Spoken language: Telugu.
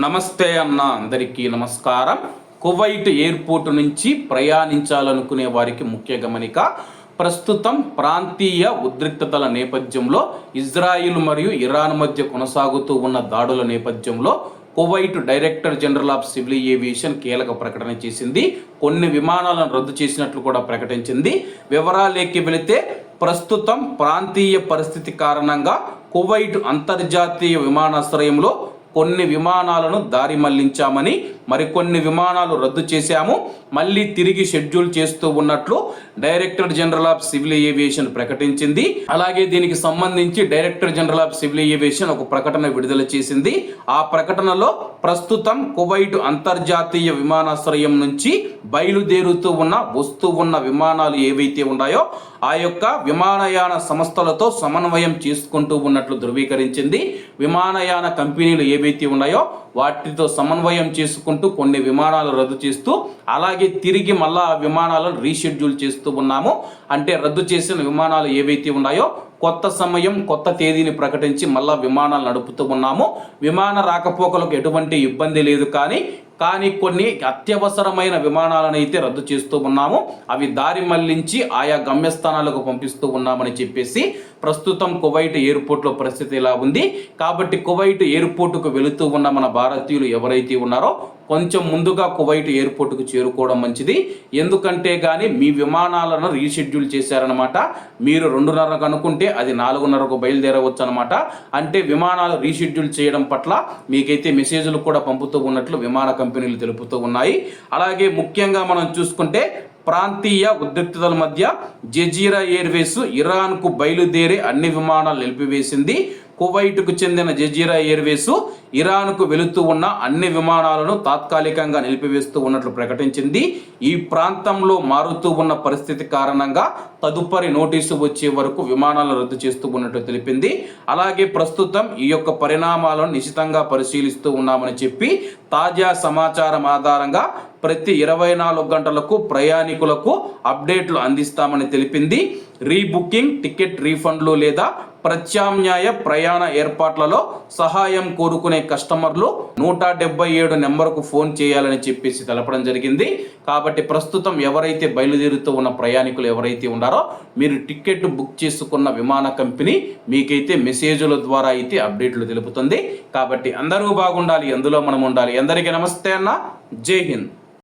నమస్తే అన్న అందరికీ నమస్కారం. కువైట్ ఎయిర్పోర్ట్ నుంచి ప్రయాణించాలనుకునే వారికి ముఖ్య గమనిక ప్రస్తుతం ప్రాంతీయ ఉద్రిక్తతల నేపథ్యంలో ఇజ్రాయిల్ మరియు ఇరాన్ మధ్య కొనసాగుతూ ఉన్న దాడుల నేపథ్యంలో Kuwait director general of civil aviation కీలక ప్రకటన చేసింది. కొన్ని విమానాలను రద్దు చేసినట్లు కూడా ప్రకటించింది. వివరాలేకి వెళితే ప్రస్తుతం ప్రాంతీయ పరిస్థితి కారణంగా కువైట్ అంతర్జాతీయ విమానాశ్రయంలో కొన్ని విమానాలను దారి మళ్ళించామని మరికొన్ని విమానాలు రద్దు చేశాము. మళ్ళీ తిరిగి షెడ్యూల్ చేస్తూ ఉన్నట్లు director general of civil aviation ప్రకటించింది. అలాగే దీనికి సంబంధించి director general of civil aviation ఒక ప్రకటన విడుదల చేసింది. ఆ ప్రకటనలో ప్రస్తుతం కువైట్ అంతర్జాతీయ విమానాశ్రయం నుంచి బయలుదేరుతూ ఉన్న వస్తూ ఉన్న విమానాలు ఏవైతే ఉన్నాయో ఆ యొక్క విమానయాన సంస్థలతో సమన్వయం చేసుకుంటూ ఉన్నట్లు ధృవీకరించింది. విమానయాన కంపెనీలు ఏవైతే ఉన్నాయో వాటితో సమన్వయం చేసుకుంటూ కొన్ని విమానాలు రద్దు చేస్తూ అలాగే తిరిగి మళ్ళా ఆ విమానాలను రీషెడ్యూల్ చేస్తూ ఉన్నాము. అంటే రద్దు చేసిన విమానాలు ఏవైతే ఉన్నాయో కొత్త సమయం కొత్త తేదీని ప్రకటించి మళ్ళా విమానాలు నడుపుతూ ఉన్నాము. విమాన రాకపోకలకు ఎటువంటి ఇబ్బంది లేదు కానీ కానీ కొన్ని అత్యవసరమైన విమానాలను అయితే రద్దు చేస్తూ ఉన్నాము. అవి దారి మళ్ళించి ఆయా గమ్యస్థానాలకు పంపిస్తూ ఉన్నామని చెప్పేసి ప్రస్తుతం కువైట్ ఎయిర్పోర్ట్లో పరిస్థితి ఇలా ఉంది. కాబట్టి కువైట్ ఎయిర్పోర్టుకు వెళుతూ ఉన్న మన భారతీయులు ఎవరైతే ఉన్నారో కొంచెం ముందుగా కువైట్ ఎయిర్పోర్ట్కు చేరుకోవడం మంచిది. ఎందుకంటే కానీ మీ విమానాలను రీషెడ్యూల్ చేశారనమాట మీరు రెండున్నరకు అనుకుంటే అది నాలుగున్నరకు బయలుదేరవచ్చు అనమాట అంటే విమానాలు రీషెడ్యూల్ చేయడం పట్ల మీకైతే మెసేజ్లు కూడా పంపుతూ ఉన్నట్లు విమాన కంపెనీలు తెలుపుతూ ఉన్నాయి. అలాగే ముఖ్యంగా మనం చూసుకుంటే ప్రాంతీయ ఉద్రిక్తతల మధ్య జజీరా ఎయిర్వేస్ ఇరాన్కు బయలుదేరే అన్ని విమానాలు నిలిపివేసింది. కువైట్కు చెందిన జజీరా ఎయిర్వేస్ ఇరాన్కు వెళుతూ ఉన్న అన్ని విమానాలను తాత్కాలికంగా నిలిపివేస్తూ ఉన్నట్లు ప్రకటించింది. ఈ ప్రాంతంలో మారుతూ ఉన్న పరిస్థితి కారణంగా తదుపరి నోటీసు వచ్చే వరకు విమానాలను రద్దు చేస్తూ ఉన్నట్లు తెలిపింది. అలాగే ప్రస్తుతం ఈ యొక్క పరిణామాలను నిశితంగా పరిశీలిస్తూ ఉన్నామని చెప్పి తాజా సమాచారం ఆధారంగా ప్రతి ఇరవై నాలుగు గంటలకు ప్రయాణికులకు అప్డేట్లు అందిస్తామని తెలిపింది. రీబుకింగ్ టికెట్ రీఫండ్లు లేదా ప్రత్యామ్నాయ ప్రయాణ ఏర్పాట్లలో సహాయం కోరుకునే కస్టమర్లు నూట డెబ్బై ఏడు నెంబర్కు ఫోన్ చేయాలని చెప్పేసి తెలపడం జరిగింది. కాబట్టి ప్రస్తుతం ఎవరైతే బయలుదేరుతూ ఉన్న ప్రయాణికులు ఎవరైతే ఉన్నారో మీరు టికెట్ బుక్ చేసుకున్న విమాన కంపెనీ మీకైతే మెసేజ్ల ద్వారా అయితే అప్డేట్లు తెలుపుతుంది. కాబట్టి అందరూ బాగుండాలి అందులో మనం ఉండాలి. అందరికీ నమస్తే అన్న. జై హింద్.